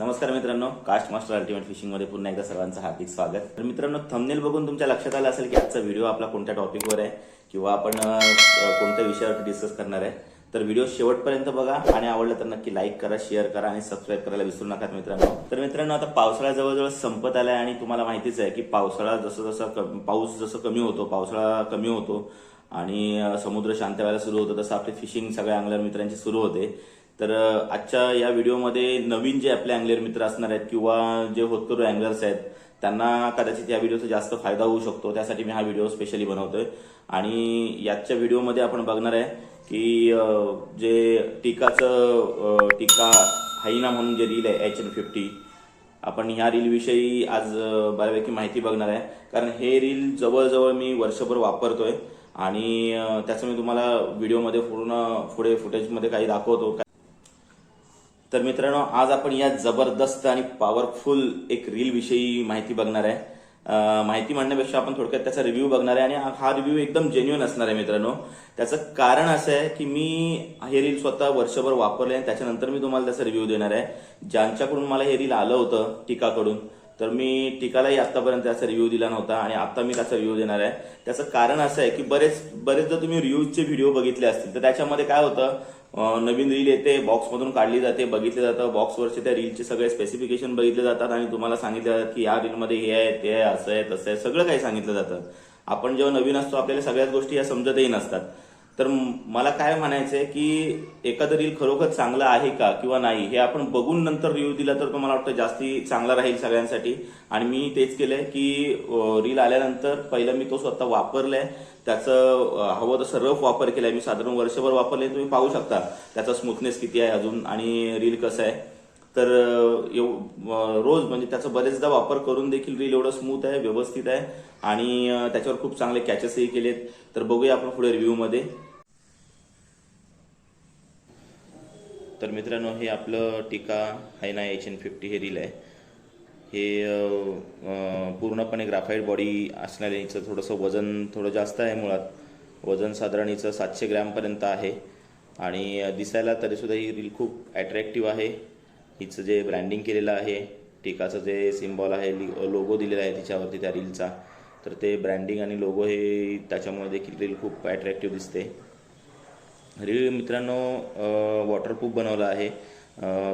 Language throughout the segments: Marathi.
नमस्कार मित्रांनो कास्ट मास्टर अल्टिमेट फिशिंगमध्ये पुन्हा एकदा सर्वांचं हार्दिक स्वागत. तर मित्रांनो थंबनेल बघून तुमच्या लक्षात आलं असेल की आजचा व्हिडिओ आपला कोणत्या टॉपिकवर आहे किंवा आपण कोणत्या विषयावर डिस्कस करणार आहे. तर व्हिडिओ शेवटपर्यंत बघा आणि आवडलं तर नक्की लाईक करा शेअर करा आणि सबस्क्राईब करायला विसरू नका मित्रांनो. तर मित्रांनो आता पावसाळा जवळजवळ संपत आलाय आणि तुम्हाला माहितीच आहे की पावसाळा जसं जसं पाऊस जसं कमी होतो पावसाळा कमी होतो आणि समुद्र शांत व्हायला सुरू होतं तसं आपली फिशिंग सगळ्या अँगलर मित्रांची सुरू होते. तर आजच्या या व्हिडिओमध्ये नवीन जे आपले अँगलर मित्र असणार आहेत किंवा जे होतकरू अँगलर्स आहेत त्यांना कदाचित या व्हिडिओचा जास्त फायदा होऊ शकतो. त्यासाठी मी हा व्हिडिओ स्पेशली बनवतोय. आणि याच्या व्हिडिओमध्ये आपण बघणार आहे की जे टीकाचं टीका हाईना म्हणून जे रील आहे एच एन फिफ्टी आपण ह्या रीलविषयी आज बऱ्यापैकी माहिती बघणार आहे. कारण हे रील जवळजवळ मी वर्षभर वापरतोय. आणि त्याचं मी तुम्हाला व्हिडिओमध्ये पूर्ण पुढे फुटेजमध्ये काही दाखवतो. तर मित्रांनो आज आपण या जबरदस्त आणि पॉवरफुल एक रील विषयी माहिती बघणार आहे. माहिती म्हणण्यापेक्षा आपण थोडक्यात त्याचा रिव्ह्यू बघणार आहे आणि हा रिव्ह्यू एकदम जेन्युअन असणार आहे मित्रांनो. त्याचं कारण असं आहे की मी हे रील स्वतः वर्षभर वापरले आणि त्याच्यानंतर मी तुम्हाला त्याचा रिव्ह्यू देणार आहे. ज्यांच्याकडून मला हे रील आलं होतं टीकाकडून तर मी टीकालाही आतापर्यंत त्याचा रिव्ह्यू दिला नव्हता आणि आता मी त्याचा रिव्ह्यू देणार आहे. त्याचं कारण असं आहे की बरेच बरेच जर तुम्ही रिव्ह्यूजचे व्हिडिओ बघितले असतील तर त्याच्यामध्ये काय होतं नवीन रील येते बॉक्समधून काढली जाते बघितलं जातं. बॉक्सवरचे त्या रीलचे सगळे स्पेसिफिकेशन बघितले जातात आणि तुम्हाला सांगितलं जातं की या रीलमध्ये हे आहे ते आहे असं आहे तसं आहे. सगळं काही सांगितलं जातं. आपण जेव्हा नवीन असतो आपल्याला सगळ्याच गोष्टी या समजतही नसतात. तर मला काय म्हणायचं आहे की एखादं रील खरोखर चांगलं आहे का किंवा नाही हे आपण बघून नंतर रिव्ह्यू दिला तर तुम्हाला मला वाटतं जास्ती चांगला राहील सगळ्यांसाठी. आणि मी तेच केलंय की रील आल्यानंतर पहिलं मी तो स्वतः वापरलाय. त्याचं हवं तसं रफ वापर केलाय. मी साधारण वर्षभर वापरले तुम्ही पाहू शकता. त्याचा स्मूथनेस किती आहे अजून आणि रील कसं आहे. तर एव- रोज म्हणजे त्याचा बरेचदा वापर करून देखील रील एवढं स्मूथ आहे व्यवस्थित आहे आणि त्याच्यावर खूप चांगले कॅचेसही केलेत. तर बघूया आपण पुढे रिव्ह्यूमध्ये तर मित्रांनो हे आपलं टीका आहे ना एच एन फिफ्टी हे रील आहे. हे पूर्णपणे ग्राफाईट बॉडी असणारे हिचं थोडंसं वजन थोडं जास्त आहे मुळात. वजन साधारण हिचं सातशे ग्रॅमपर्यंत आहे. आणि दिसायला तरीसुद्धा ही रील खूप ॲट्रॅक्टिव्ह आहे. हिचं जे ब्रँडिंग केलेलं आहे टिकाचं जे सिम्बॉल आहे लोगो दिलेला आहे तिच्यावरती त्या रीलचा तर ते ब्रँडिंग आणि लोगो हे त्याच्यामुळे देखील रील खूप ॲट्रॅक्टिव्ह दिसते. रील मित्रांनो वॉटरप्रूफ बनवलं आहे.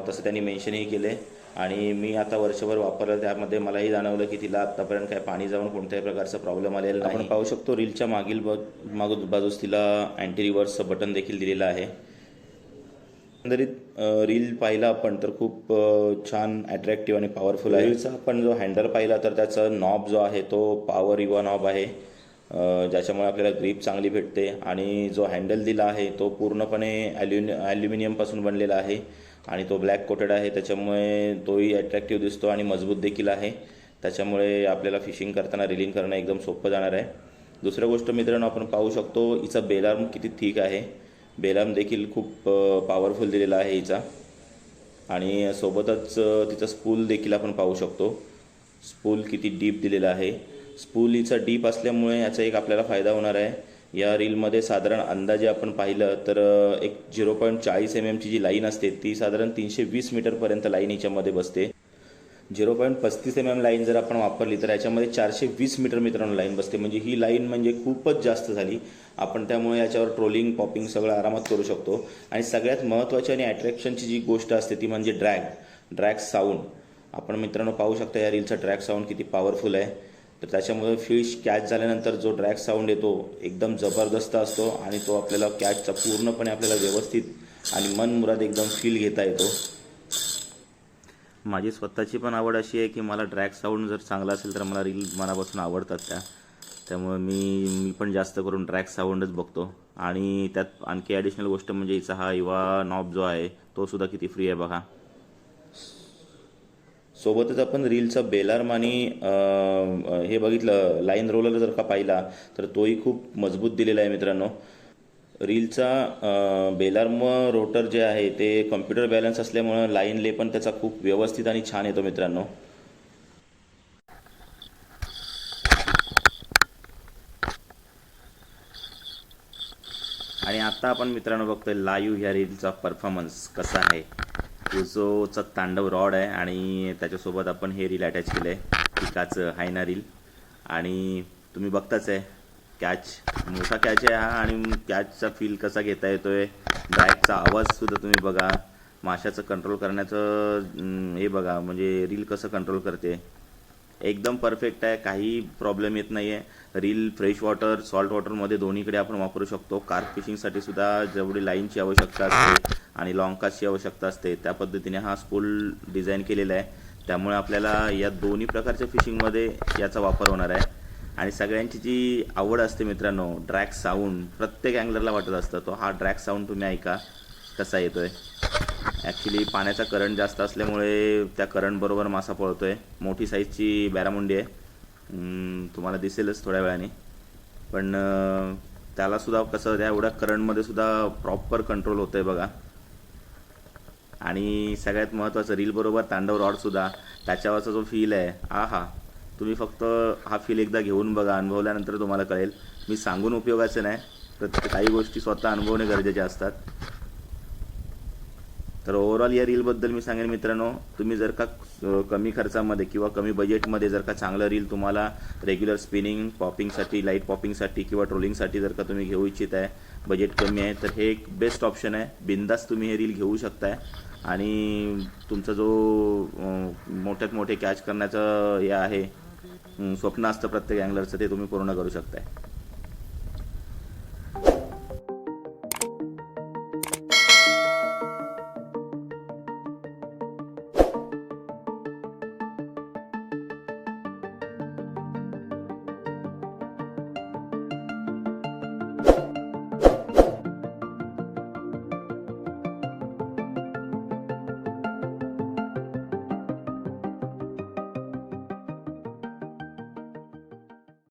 तसं त्यांनी मेन्शनही आहे आणि मी आता वर्षभर वापरलं त्यामध्ये मलाही जाणवलं की तिला आतापर्यंत काय पाणी जाऊन कोणत्याही प्रकारचा प्रॉब्लेम आलेला नाही. आपण पाहू शकतो रीलच्या मागील माग बाजूस तिला अँटी रिव्हर्सचं बटन देखील दिलेलं आहे. एकंदरीत रील पाहिला आपण तर खूप छान अट्रॅक्टिव्ह आणि पॉवरफुल आहे. रीलचा आपण जो हँडल पाहिला तर त्याचा नॉब जो आहे तो पॉवर इवा नॉब आहे. ज्याच्यामुळे आपल्याला ग्रीप चांगली भेटते आणि जो हँडल दिला आहे तो पूर्णपणे ॲल्युनि ॲल्युमिनियमपासून बनलेला आहे. आणि तो ब्लॅक कोटेड आहे त्याच्यामुळे तोही अट्रॅक्टिव्ह दिसतो आणि मजबूत देखील आहे. त्याच्यामुळे आपल्याला फिशिंग करताना रिलिंग करणं एकदम सोपं जाणार आहे. दुसरं गोष्ट मित्रांनो आपण पाहू शकतो हिचा बेलार्म किती थिक आहे. बेलार्म देखील खूप पॉवरफुल दिलेला आहे हिचा. आणि सोबतच तिचा स्पूल देखील आपण पाहू शकतो. स्पूल किती डीप दिलेला आहे. स्पूल हिचा डीप असल्यामुळे याचा एक आपल्याला फायदा होणार आहे. या रीलमध्ये साधारण अंदाजे आपण पाहिलं तर एक झिरो पॉईंट चाळीस एम एमची जी लाईन असते ती साधारण तीनशे वीस मीटरपर्यंत लाईन याच्यामध्ये बसते. झिरो पॉईंट पस्तीस एम एम लाईन जर आपण वापरली तर याच्यामध्ये चारशे वीस मीटर मित्रांनो लाईन बसते. म्हणजे ही लाईन म्हणजे खूपच जास्त झाली. आपण त्यामुळे याच्यावर ट्रोलिंग पॉपिंग सगळं आरामात करू शकतो. आणि सगळ्यात महत्त्वाची आणि अट्रॅक्शनची जी गोष्ट असते ती म्हणजे ड्रॅग ड्रॅग साऊंड आपण मित्रांनो पाहू शकता या रीलचा ड्रॅग साऊंड किती पॉवरफुल आहे. तर त्याच्यामुळे फिश कॅच झाल्यानंतर जो ड्रॅग साऊंड येतो एकदम जबरदस्त असतो आणि तो आपल्याला कॅचचा पूर्णपणे आपल्याला व्यवस्थित आणि मनमुराद एकदम फील घेता येतो. माझी स्वतःची पण आवड अशी आहे की मला ड्रॅग साऊंड जर चांगला असेल तर मला रील मनापासून आवडतात त्या. त्यामुळे मी मी पण जास्त करून ड्रॅग साऊंडच बघतो. आणि त्यात आणखी ॲडिशनल गोष्ट म्हणजे हिचा हा युवा नॉब जो आहे तो सुद्धा किती फ्री आहे बघा. सोबतच आपण रीलचा बेलार्म आणि हे बघितलं लाईन रोलर जर का पाहिला तर तोही खूप मजबूत दिलेला आहे मित्रांनो. रीलचा बेलार्म रोटर जे आहे ते कम्प्युटर बॅलन्स असल्यामुळं लाईन ले पण त्याचा खूप व्यवस्थित आणि छान येतो मित्रांनो. आणि आता आपण मित्रांनो बघतोय लाईव्ह ह्या रीलचा परफॉर्मन्स कसा आहे. उजोचा तांडव रॉड आहे आणि त्याच्यासोबत आपण हे रील अटॅच केलं आहे पिकाचं हायना रील आणि तुम्ही बघताच आहे कॅच मोठा कॅच आहे हा आणि कॅचचा फील कसा घेता येतो आहे बॅगचा आवाजसुद्धा तुम्ही बघा. माशाचं कंट्रोल करण्याचं हे बघा म्हणजे रील कसं कंट्रोल करते. एकदम परफेक्ट आहे. काही प्रॉब्लेम येत नाही आहे रील फ्रेश वॉटर सॉल्ट वॉटरमध्ये दोन्हीकडे आपण वापरू शकतो. कार्प फिशिंगसाठी सुद्धा जेवढी लाईनची आवश्यकता असते आणि लॉंग कास्टची आवश्यकता असते त्या पद्धतीने हा स्पूल डिझाईन केलेला आहे. त्यामुळे आपल्याला या दोन्ही प्रकारच्या फिशिंगमध्ये याचा वापर होणार आहे. आणि सगळ्यांची जी आवड असते मित्रांनो ड्रॅक साऊंड प्रत्येक अँगलरला वाटत असतं तो हा ड्रॅक साऊंड तुम्ही ऐका कसा येतोय? ॲक्च्युली पाण्याचा करंट जास्त असल्यामुळे त्या करंटबरोबर मासा पळतो आहे मोठी साईजची बॅरामुंडी आहे. तुम्हाला दिसेलच थोड्या वेळाने. पण त्यालासुद्धा कसं त्या एवढ्या करंटमध्ये सुद्धा प्रॉपर कंट्रोल होतंय बघा. आणि सगळ्यात महत्त्वाचं रीलबरोबर तांडव रॉडसुद्धा त्याच्यावरचा जो फील आहे आ हा तुम्ही फक्त हा फील एकदा घेऊन बघा अनुभवल्यानंतर तुम्हाला कळेल. मी सांगून उपयोगाचं नाही तर काही गोष्टी स्वतः अनुभवणे गरजेचे असतात. तर ओव्हरऑल या रीलबद्दल मी सांगेन मित्रांनो तुम्ही जर का कमी खर्चामध्ये किंवा कमी बजेटमध्ये जर का चांगलं रील तुम्हाला रेग्युलर स्पिनिंग पॉपिंगसाठी लाइट पॉपिंगसाठी किंवा ट्रोलिंगसाठी जर का तुम्ही घेऊ इच्छित आहे बजेट कमी आहे तर हे एक बेस्ट ऑप्शन आहे. बिंदास तुम्ही हे रील घेऊ शकताय. आणि तुमचा जो मोठ्यात मोठे कॅच करण्याचं हे आहे स्वप्न असतं प्रत्येक अँगलरचं ते तुम्ही पूर्ण करू शकताय.